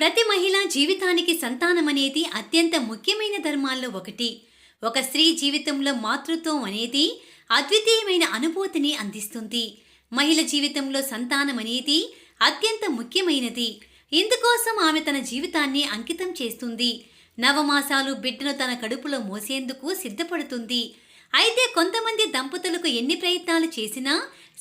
ప్రతి మహిళ జీవితానికి సంతానం అనేది అత్యంత ముఖ్యమైన ధర్మాల్లో ఒకటి. ఒక స్త్రీ జీవితంలో మాతృత్వం అనేది అద్వితీయమైన అనుభూతిని అందిస్తుంది. మహిళ జీవితంలో సంతానం అనేది అత్యంత ముఖ్యమైనది. ఇందుకోసం ఆమె తన జీవితాన్ని అంకితం చేస్తుంది. నవమాసాలు బిడ్డను తన కడుపులో మోసేందుకు సిద్ధపడుతుంది. అయితే కొంతమంది దంపతులకు ఎన్ని ప్రయత్నాలు చేసినా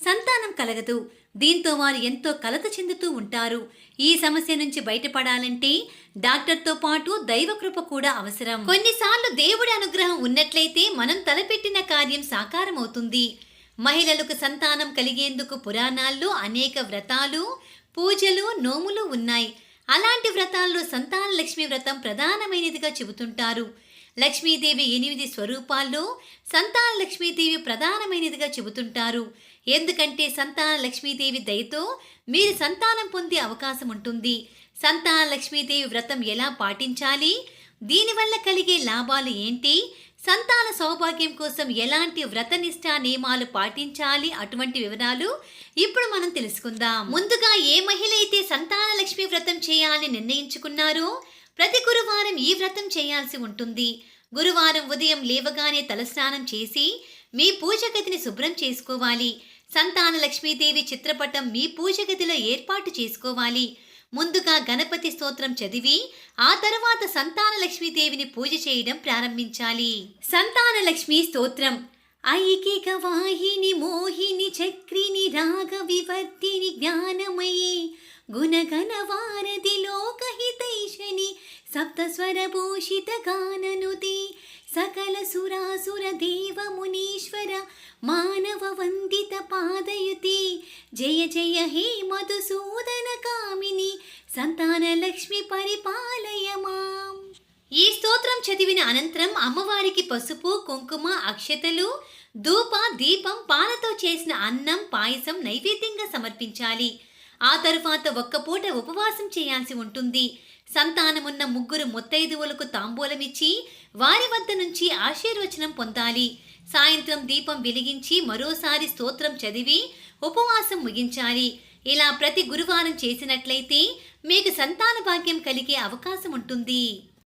సంతానం కలగదు. దీంతో వారు ఎంతో కలత చెందుతూ ఉంటారు. ఈ సమస్య నుంచి బయటపడాలంటే డాక్టర్తో పాటు దైవకృప కూడా అవసరం. కొన్నిసార్లు దేవుడి అనుగ్రహం ఉన్నట్లయితే మనం తలపెట్టిన కార్యం సాకారం అవుతుంది మహిళలకు సంతానం కలిగేందుకు పురాణాల్లో అనేక వ్రతాలు పూజలు నోములు ఉన్నాయి. అలాంటి వ్రతాల్లో సంతాన లక్ష్మి వ్రతం ప్రధానమైనదిగా చెబుతుంటారు. లక్ష్మీదేవి ఎనిమిది స్వరూపాల్లో సంతాన లక్ష్మీదేవి ప్రధానమైనదిగా చెబుతుంటారు. ఎందుకంటే సంతాన లక్ష్మీదేవి దయతో మీరు సంతానం పొందే అవకాశం ఉంటుంది. సంతాన లక్ష్మీదేవి వ్రతం ఎలా పాటించాలి? దీనివల్ల కలిగే లాభాలు ఏంటి? సంతాన సౌభాగ్యం కోసం ఎలాంటి వ్రతనిష్ట నియమాలు పాటించాలి? అటువంటి వివరాలు ఇప్పుడు మనం తెలుసుకుందాం. ముందుగా ఏ మహిళ అయితే సంతాన లక్ష్మి వ్రతం చేయాలని నిర్ణయించుకున్నారో ప్రతి గురువారం ఈ వ్రతం చేయాల్సి ఉంటుంది. గురువారం ఉదయం లేవగానే తలస్నానం చేసి మీ పూజ గదిని శుభ్రం చేసుకోవాలి. సంతాన లక్ష్మీదేవి చిత్రపటం మీ పూజ గదిలో ఏర్పాటు చేసుకోవాలి. ముందుగా గణపతి స్తోత్రం చదివి ఆ తర్వాత సంతాన లక్ష్మీదేవిని పూజ చేయడం ప్రారంభించాలి. సంతాన లక్ష్మి స్తోత్రం. ఐకిక వాహిని మోహిని చక్రిని రాగ వివర్తిని జ్ఞానమయే గుణగణ వారధి లోక పాదయుతి జయ జయ హే మధుసూదన కామిని సంతాన లక్ష్మి పరిపాలయ మాం ఈ స్తోత్రం చదివిన అనంతరం అమ్మవారికి పసుపు కుంకుమ అక్షతలు ధూప దీపం పాలతో చేసిన అన్నం పాయసం నైవేద్యంగా సమర్పించాలి. ఆ తరువాత ఒక్కపూట ఉపవాసం చేయాల్సి ఉంటుంది. సంతానమున్న ముగ్గురు ముత్తైదువులకు తాంబూలమిచ్చి వారి వద్ద నుంచి ఆశీర్వచనం పొందాలి. సాయంత్రం దీపం వెలిగించి మరోసారి స్తోత్రం చదివి ఉపవాసం ముగించాలి. ఇలా ప్రతి గురువారం చేసినట్లయితే మీకు సంతాన భాగ్యం కలిగే అవకాశం ఉంటుంది.